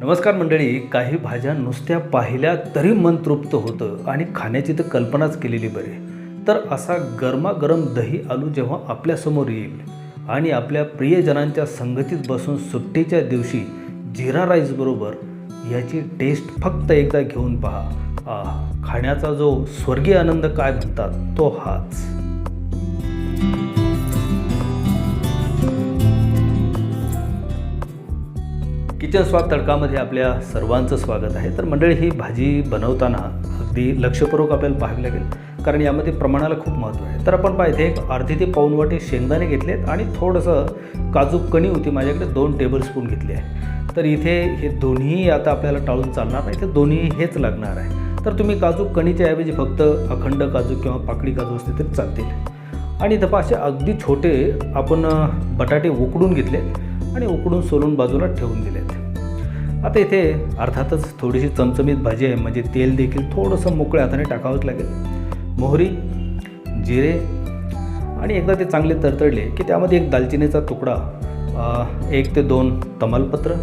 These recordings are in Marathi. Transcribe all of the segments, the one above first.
नमस्कार मंडळी काही भाज्या नुसत्या पाहिल्या तरी मन तृप्त होतं आणि खाण्याची तर कल्पनाच केलेली बरे. तर असा गरमागरम दही आलू जेव्हा आपल्यासमोर येईल आणि आपल्या प्रियजनांच्या संगतीत बसून सुट्टीच्या दिवशी जिरा राईसबरोबर याची टेस्ट फक्त एकदा घेऊन पहा. आह खाण्याचा जो स्वर्गीय आनंद काय म्हणतात तो हाच. किचन स्वाग तडकामध्ये आपल्या सर्वांचं स्वागत आहे. तर मंडळी ही भाजी बनवताना अगदी लक्षपूर्वक आपल्याला पाहावी लागेल कारण यामध्ये प्रमाणाला खूप महत्त्व आहे. तर आपण पाहिजे एक अर्धी ते पाऊण वाटी शेंगदाणे घेतलेत आणि थोडंसं काजू कणी होती माझ्याकडे दोन टेबलस्पून घेतली आहे. तर इथे हे दोन्ही आता आपल्याला टाळून चालणार नाही तर दोन्ही हेच लागणार आहे. तर तुम्ही काजू कणीच्या ऐवजी फक्त अखंड काजू किंवा पाकळी काजू असते तरी चालतील. आणि इथं असे अगदी छोटे आपण बटाटे उकडून घेतले आणि उकडून सोलून बाजूला ठेवून दिलेत. आता इथे अर्थातच थोडीशी चमचमीत भाजी आहे म्हणजे तेल देखील थोडंसं मोकळ्या हाताने टाकावंच लागेल. मोहरी जिरे आणि एकदा ते चांगले तरतडले की त्यामध्ये एक दालचिनीचा तुकडा एक ते दोन तमालपत्र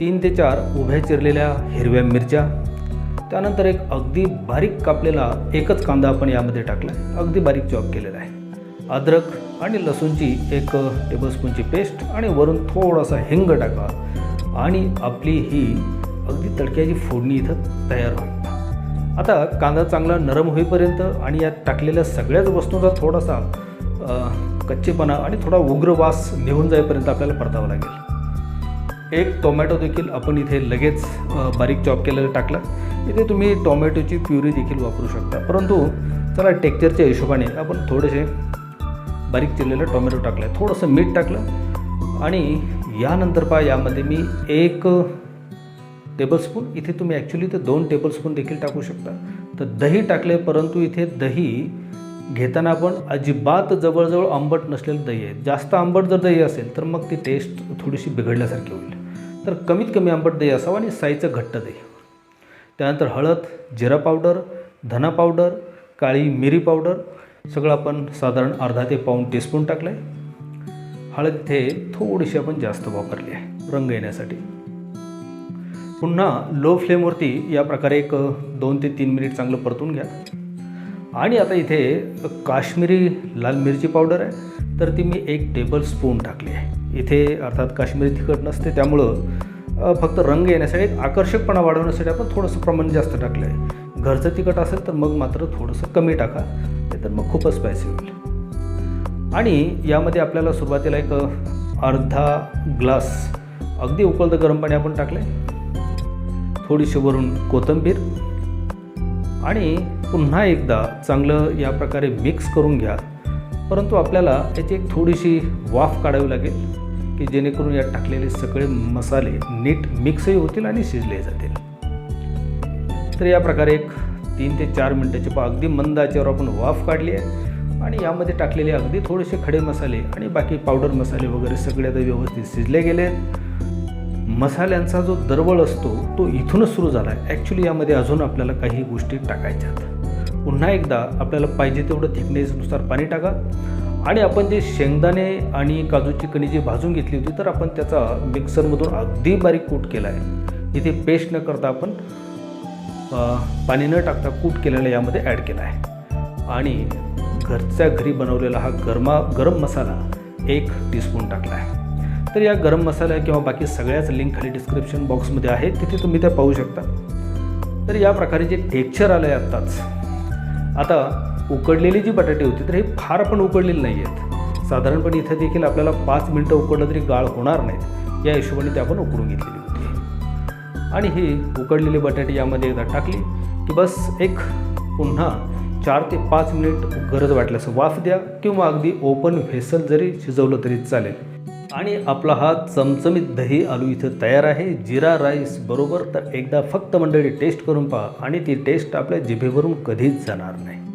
तीन ते चार उभ्या चिरलेल्या हिरव्या मिरच्या त्यानंतर एक अगदी बारीक कापलेला एकच कांदा आपण यामध्ये टाकला आहे अगदी बारीक चॉप केलेला आहे. अद्रक आणि लसूणची एक टेबलस्पूनची पेस्ट आणि वरून थोडासा हिंग टाका. आणि आपली ही अगदी तडक्याची फोडणी इथं तयार होईल. आता कांदा चांगला नरम होईपर्यंत आणि यात टाकलेल्या सगळ्याच वस्तूंचा थोडासा कच्चेपणा आणि थोडा उग्र वास निघून जाईपर्यंत आपल्याला परतावं लागेल. एक टोमॅटो देखील आपण इथे लगेच बारीक चॉप केलेलं टाकलं. इथे तुम्ही टोमॅटोची प्युरी देखील वापरू शकता. परंतु चला टेक्चरच्या हिशोबाने आपण थोडेसे बारीक चिरलेलं टोमॅटो टाकलं आहे थोडंसं मीठ टाकलं आणि यानंतर पहा यामध्ये मी एक टेबलस्पून इथे तुम्ही ॲक्च्युली ते दोन टेबलस्पून देखील टाकू शकता. तर दही टाकले परंतु इथे दही घेताना आपण अजिबात जवळजवळ आंबट नसलेलं दही आहे. जास्त आंबट जर दही असेल तर मग ती टेस्ट थोडीशी बिघडल्यासारखी होईल. तर कमीत कमी आंबट दही असावं आणि साईचं घट्ट दही. त्यानंतर हळद जिरा पावडर धना पावडर काळी मिरी पावडर सगळं आपण साधारण अर्धा ते पाऊण टीस्पून टाकलं आहे हळद इथे थोडीशी आपण जास्त वापरली आहे रंग येण्यासाठी. पुन्हा लो फ्लेमवरती या प्रकारे एक दोन ते तीन मिनिट चांगलं परतून घ्या. आणि आता इथे काश्मीरी लाल मिरची पावडर आहे तर ती मी एक टेबल स्पून टाकली आहे. इथे अर्थात काश्मीरी तिखट नसते त्यामुळं फक्त रंग येण्यासाठी एक आकर्षकपणा वाढवण्यासाठी आपण थोडंसं प्रमाण जास्त टाकलं आहे घरचं तिखट असेल तर मग मात्र थोडंसं कमी टाका नाही तर मग खूपच स्पायसी होईल. आणि यामध्ये आपल्याला सुरुवातीला एक अर्धा ग्लास अगदी उकळतं गरम पाणी आपण टाकलं आहे थोडीशी वरून कोथिंबीर. आणि पुन्हा एकदा चांगलं या प्रकारे मिक्स करून घ्या. परंतु आपल्याला याची एक थोडीशी वाफ काढावी लागेल की जेणेकरून यात टाकलेले सगळे मसाले नीट मिक्सही होतील आणि शिजले जातील. तर या प्रकारे एक तीन ते चार मिनटाची पा अगदी मंद आचेवर आपण वाफ काढली आहे. आणि यामध्ये टाकलेले अगदी थोडेसे खडे मसाले आणि बाकी पावडर मसाले वगैरे सगळे आता व्यवस्थित शिजले गेले आहेत. मसाल्यांचा जो दरवळ असतो तो इथूनच सुरू झाला आहे ॲक्च्युली यामध्ये अजून आपल्याला काही गोष्टी टाकायच्यात पुन्हा एकदा आपल्याला पाहिजे तेवढं थिकनेसनुसार पाणी टाका. आणि आपण जे शेंगदाणे आणि काजूची कणी जी भाजून घेतली होती तर आपण त्याचा मिक्सरमधून अगदी बारीक कूट केला आहे. इथे पेस्ट न करता आपण पाणी न टाकता कूट केलेला यामध्ये ॲड केला आहे. आणि घरच्या घरी बनवलेला हा गरमा गरम मसाला एक टीस्पून टाकला आहे. तर या गरम मसाला किंवा बाकी सगळ्याच लिंक खाली डिस्क्रिप्शन बॉक्समध्ये आहेत तिथे तुम्ही त्या पाहू शकता. तर या प्रकारे जे टेक्चर आलं आहे आत्ताच आता उकडलेली जी बटाटे होती तर हे फार पण उकडलेली नाही आहेत. साधारणपणे इथं देखील आपल्याला पाच मिनटं उकडलं तरी गाळ होणार नाहीत. या हिशोबाने ते आपण उकडून घेतलेली होती. आणि ही उकडलेली बटाटे यामध्ये एकदा टाकली की बस एक पुन्हा चार ते पाच मिनिट गरज वाटल्यास वाफ द्या किंवा अगदी ओपन व्हेसल जरी शिजवलं तरी चालेल. आणि आपला हा चमचमीत दही आलू इथं तयार आहे. जिरा राईस बरोबर? तर एकदा फक्त मंडळी टेस्ट करून पहा आणि ती टेस्ट आपल्या जिभेवरून कधीच जाणार नाही.